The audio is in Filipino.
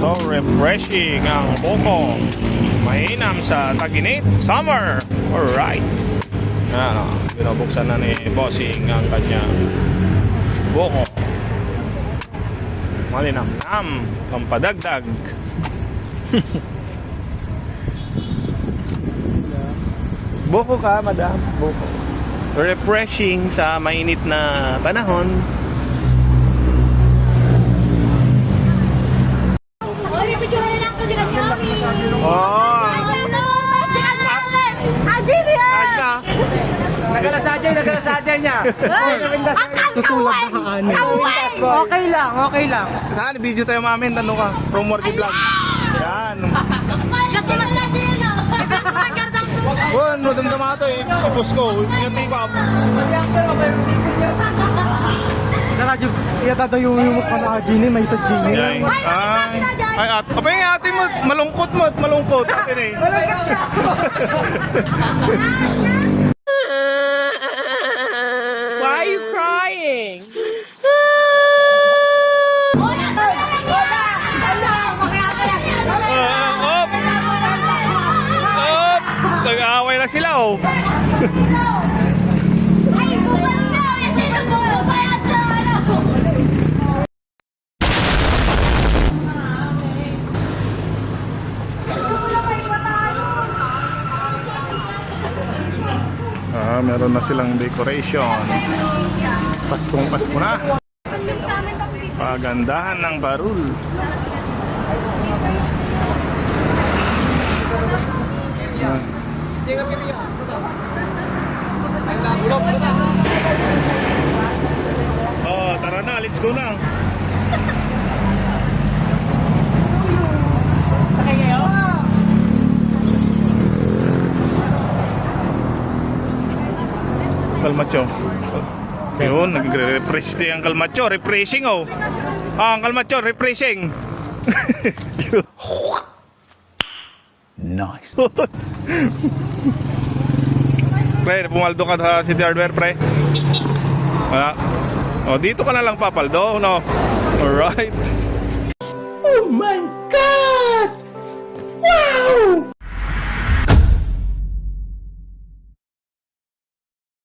So refreshing ang buko. Mainam sa taginit summer. Alright. Ano, binubuksan na ni Bossing ang kanyang buko. Malinam-nam, pampadagdag. buko ka, madam. Buko. Refreshing sa mainit na panahon. Oy, picture na lang ko din kami. Oh. Nagalasadya, nagalasadya niya. Akal kaway! Kaway! Okay lang, okay lang. Saan, video tayo mamin, tanong ka. From Morty Vlog. Yan. Kasi man natin yun. Well, no, damdama ito eh. Ipos ko. Yung tikap. Nakadyo, iyata yung yung mukha na Gini, may sa Gini. Yan. Ay, ay, at, kapag yung ate mo, malungkot mo at malungkot. Atin eh. Why are you crying? Nag-aaway na sila oh. Meron na silang decoration. Paskong Pasko na. Pagandahan ng barul. Oh, tara na, let's go na. Kalmacho. Yun, nagre-refresh din ang kalmacho. Refreshing oh. Ah, ang kalmacho, refreshing. Nice. pre, pumaldo ka sa City Hardware, pre. Ah. Oh, dito ka na lang papaldo, no? Alright. Oh my